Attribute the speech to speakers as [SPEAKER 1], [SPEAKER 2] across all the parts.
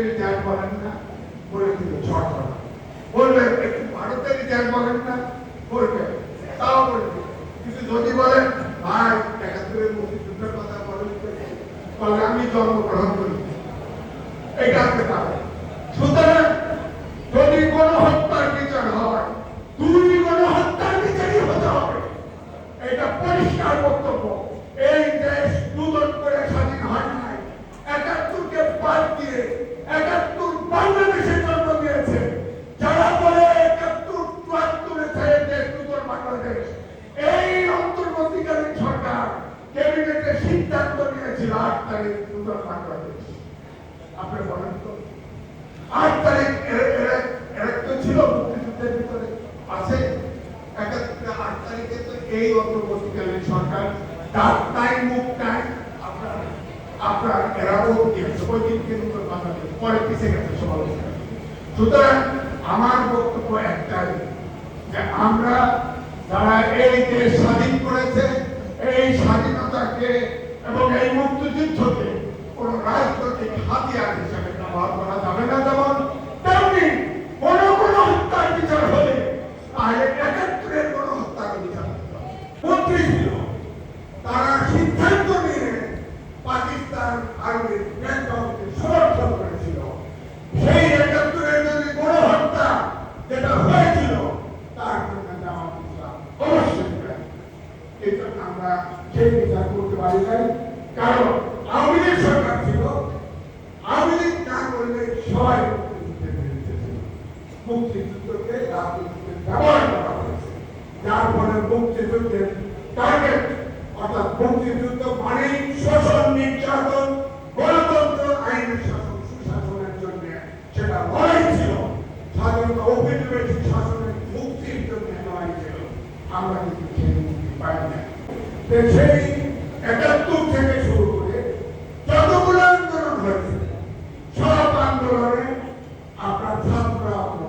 [SPEAKER 1] পাকিস্তানের ইতিহাস বলেন না বলে দিল ঝড় ঝড় বলবেন, একটু ভারতের ইতিহাস বলেন না? বলবেন, তাও বলবেন। কিন্তু যদি বলেন, ভাই, একাত্তরের মুক্তিযুদ্ধের কথা বলেন বলে আমি জন্মগ্রহণ করি। এটা আপনি পাবেন সুতরাং যদি কোনো হত্যার বিচার হয়, দুই কোনো হত্যার বিচারই হতে হবে। এটা পরিষ্কার বক্তব্য এই দেশ দুদন করে স্বাধীন হয় নাই একাত্তরকে বাদ দিয়ে একাত্তর বাংলাদেশের জন্ম দিয়েছে যারা বলে একাত্তর চুয়াত্তরে ছেড়ে দেশ দুদন বাংলাদেশ এই অন্তর্বর্তীকালীন সরকার ক্যাবিনেটে সিদ্ধান্ত নিয়েছিল আট তারিখ দুদন বাংলাদেশ আপনি বলেন তো। আট তারিখ ছিল মুক্তিযুদ্ধের ভিতরে। আছে। এই অন্তর্বর্তীকালীন সরকার, তার টাইম মুখ টাইম আপনার আপনার এরা ভোট দিয়েছে ওই দিন। কিন্তু পরে পিছিয়ে গেছে সমালোচনা সুতরাং আমার বক্তব্য একটাই, যে আমরা যারা এই দেশ স্বাধীন করেছে, এই স্বাধীনতাকে এবং এই মুক্তিযুদ্ধকে কোন রাজনৈতিক হাতিয়ার হিসেবে ব্যবহার করা যাবে না যেমন তেমনি কোন কোন হত্যার বিচার হলে তাহলে একাত্তরের কোন হত্যার বিচার হতে হবে। মন্ত্রী ছিল তারা সিদ্ধান্ত নিয়ে পাকিস্তান আর্মির ব্যাংককে সমর্থন করেছিল সেই একাত্তরের যদি কোন হত্যা যেটা হয়েছিল তার জন্য জামাত ইসলাম অবশ্যই দায়ী। এটা আমরা সেই বিচার করতে পারি নাই। কারণ আওয়ামী লীগ সরকার ছিল। আওয়ামী লীগ না করলে সবাই মুক্তিযুদ্ধকে ব্যবহার করা হয়েছে। যার ফলে মুক্তিযুদ্ধের টার্গেট অর্থাৎ মুক্তিযুদ্ধ মানেই শোষণ, নির্যাতন, গণতন্ত্র, আইনের শাসন, সুশাসনের জন্য। সেটা লড়াই ছিল। স্বাধীনতা ঔপনিবেশিক শাসনের মুক্তির জন্য লড়াই ছিল। আমরা কিন্তু পাই না সেই একাত্তর থেকে শুরু করে যতগুলো আন্দোলন হয়েছে, সব আন্দোলনে আপনার ছাত্ররা আপনার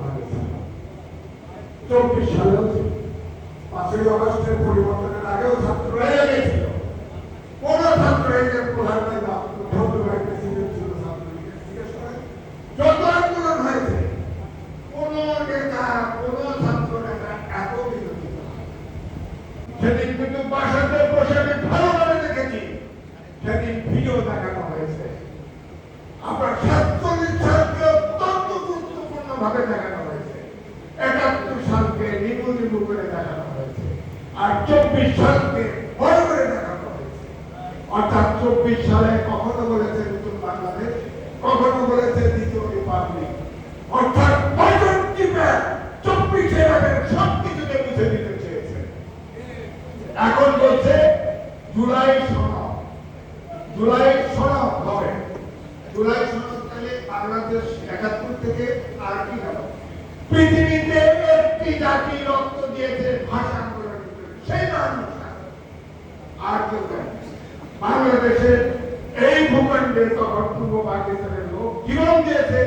[SPEAKER 1] পরিবর্তনের আগেও ছাত্র রয়ে গেছিল। কোন ছাত্র প্রধানমন্ত্রী সেদিন কিন্তু বাসাতে বসে আমি ভালোভাবে দেখেছি। সেদিন ভিডিও দেখানো হয়েছে। আপনার সাতচল্লিশ সালকে অত্যন্ত গুরুত্বপূর্ণ ভাবে দেখানো হয়েছে। একাত্তর সালকে নিবু নিবু করে দেখানো হয়েছে। আর চব্বিশ সালকে বড় করে দেখানো হয়েছে। অর্থাৎ চব্বিশ সালে কখনো বলেছে এখন বলছে জুলাই সনদ। জুলাই সনদ হবে। জুলাই সনদকালে বাংলাদেশ একাত্তর থেকে আর কি হবে? পৃথিবীতে একটি জাতি রক্ত দিয়েছে ভাষা আন্দোলনের জন্য, সেই মানুষ আর কেউ বাংলাদেশের এই ভূখণ্ডে তখন পূর্ব পাকিস্তানের লোক জীবন দিয়েছে।